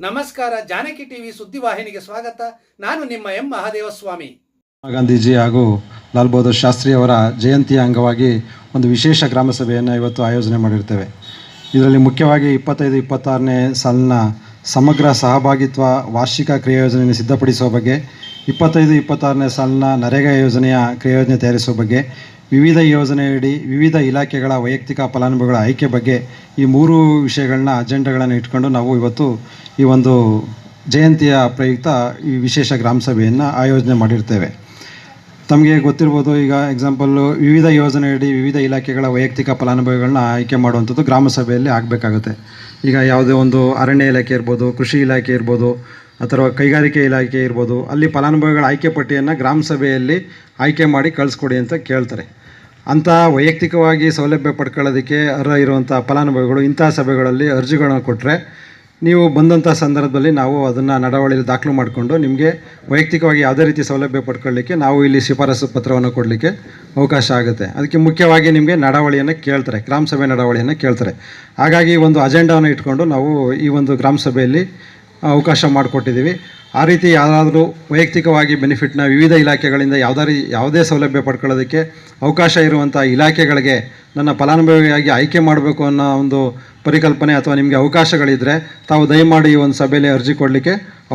ನಮಸ್ಕಾರ, ಜಾನಕಿ ಟಿವಿ ಸುದ್ದಿವಾಹಿನಿಗೆ ಸ್ವಾಗತ. ನಾನು ನಿಮ್ಮ ಎಂ. ಮಹಾದೇವಸ್ವಾಮಿ. ಮಹಾತ್ಮ ಗಾಂಧೀಜಿ ಹಾಗೂ ಲಾಲ್ ಬಹದ್ದೂರ್ ಶಾಸ್ತ್ರಿ ಅವರ ಜಯಂತಿಯ ಅಂಗವಾಗಿ ಒಂದು ವಿಶೇಷ ಗ್ರಾಮ ಸಭೆಯನ್ನು ಇವತ್ತು ಆಯೋಜನೆ ಮಾಡಿರ್ತೇವೆ. ಇದರಲ್ಲಿ ಮುಖ್ಯವಾಗಿ ಇಪ್ಪತ್ತೈದು, ಇಪ್ಪತ್ತಾರನೇ ಸಾಲಿನ ಸಮಗ್ರ ಸಹಭಾಗಿತ್ವ ವಾರ್ಷಿಕ ಕ್ರಿಯಾಯೋಜನೆಯನ್ನು ಸಿದ್ಧಪಡಿಸುವ ಬಗ್ಗೆ, ಇಪ್ಪತ್ತೈದು, ಇಪ್ಪತ್ತಾರನೇ ಸಾಲಿನ ನರೇಗಾ ಯೋಜನೆಯ ಕ್ರಿಯಾಯೋಜನೆ ತಯಾರಿಸುವ ಬಗ್ಗೆ ವಿವಿಧ ಯೋಜನೆಯಡಿ ವಿವಿಧ ಇಲಾಖೆಗಳ ವೈಯಕ್ತಿಕ ಫಲಾನುಭವಿಗಳ ಆಯ್ಕೆ ಬಗ್ಗೆ ಈ ಮೂರು ವಿಷಯಗಳನ್ನ ಅಜೆಂಡಾಗಳನ್ನು ಇಟ್ಕೊಂಡು ನಾವು ಇವತ್ತು ಈ ಒಂದು ಜಯಂತಿಯ ಪ್ರಯುಕ್ತ ಈ ವಿಶೇಷ ಗ್ರಾಮ ಸಭೆಯನ್ನು ಆಯೋಜನೆ ಮಾಡಿರ್ತೇವೆ. ತಮಗೆ ಗೊತ್ತಿರ್ಬೋದು, ಈಗ ಎಕ್ಸಾಂಪಲ್ಲು ವಿವಿಧ ಯೋಜನೆಯಡಿ ವಿವಿಧ ಇಲಾಖೆಗಳ ವೈಯಕ್ತಿಕ ಫಲಾನುಭವಿಗಳನ್ನ ಆಯ್ಕೆ ಮಾಡುವಂಥದ್ದು ಗ್ರಾಮ ಸಭೆಯಲ್ಲಿ ಆಗಬೇಕಾಗುತ್ತೆ. ಈಗ ಯಾವುದೇ ಒಂದು ಅರಣ್ಯ ಇಲಾಖೆ ಇರ್ಬೋದು, ಕೃಷಿ ಇಲಾಖೆ ಇರ್ಬೋದು, ಅಥವಾ ಕೈಗಾರಿಕೆ ಇಲಾಖೆ ಇರ್ಬೋದು, ಅಲ್ಲಿ ಫಲಾನುಭವಿಗಳ ಆಯ್ಕೆ ಪಟ್ಟಿಯನ್ನು ಗ್ರಾಮ ಸಭೆಯಲ್ಲಿ ಆಯ್ಕೆ ಮಾಡಿ ಕಳಿಸ್ಕೊಡಿ ಅಂತ ಕೇಳ್ತಾರೆ. ಅಂಥ ವೈಯಕ್ತಿಕವಾಗಿ ಸೌಲಭ್ಯ ಪಡ್ಕೊಳ್ಳೋದಕ್ಕೆ ಅರ್ಹ ಇರುವಂಥ ಫಲಾನುಭವಿಗಳು ಇಂಥ ಸಭೆಗಳಲ್ಲಿ ಅರ್ಜಿಗಳನ್ನು ಕೊಟ್ಟರೆ ನೀವು ಬಂದಂಥ ಸಂದರ್ಭದಲ್ಲಿ ನಾವು ಅದನ್ನು ನಡವಳಿಯಲ್ಲಿ ದಾಖಲು ಮಾಡಿಕೊಂಡು ನಿಮಗೆ ವೈಯಕ್ತಿಕವಾಗಿ ಯಾವುದೇ ರೀತಿ ಸೌಲಭ್ಯ ಪಡ್ಕೊಳ್ಳಿಕ್ಕೆ ನಾವು ಇಲ್ಲಿ ಶಿಫಾರಸು ಪತ್ರವನ್ನು ಕೊಡಲಿಕ್ಕೆ ಅವಕಾಶ ಆಗುತ್ತೆ. ಅದಕ್ಕೆ ಮುಖ್ಯವಾಗಿ ನಿಮಗೆ ನಡವಳಿಯನ್ನು ಕೇಳ್ತಾರೆ, ಗ್ರಾಮ ಸಭೆ ನಡವಳಿಯನ್ನು ಕೇಳ್ತಾರೆ. ಹಾಗಾಗಿ ಒಂದು ಅಜೆಂಡಾವನ್ನು ಇಟ್ಕೊಂಡು ನಾವು ಈ ಒಂದು ಗ್ರಾಮ ಸಭೆಯಲ್ಲಿ ಅವಕಾಶ ಮಾಡಿಕೊಟ್ಟಿದ್ದೀವಿ. ಆ ರೀತಿ ಯಾರಾದರೂ ವೈಯಕ್ತಿಕವಾಗಿ ಬೆನಿಫಿಟ್ನ ವಿವಿಧ ಇಲಾಖೆಗಳಿಂದ ಯಾವುದೇ ಯಾವುದೇ ಸೌಲಭ್ಯ ಪಡ್ಕೊಳ್ಳೋದಕ್ಕೆ ಅವಕಾಶ ಇರುವಂಥ ಇಲಾಖೆಗಳಿಗೆ ನನ್ನ ಫಲಾನುಭವಿಯಾಗಿ ಆಯ್ಕೆ ಮಾಡಬೇಕು ಅನ್ನೋ ಒಂದು ಪರಿಕಲ್ಪನೆ ಅಥವಾ ನಿಮಗೆ ಅವಕಾಶಗಳಿದ್ದರೆ ತಾವು ದಯಮಾಡಿ ಈ ಒಂದು ಸಭೆಯಲ್ಲಿ ಅರ್ಜಿ ಕೊಡಲಿಕ್ಕೆ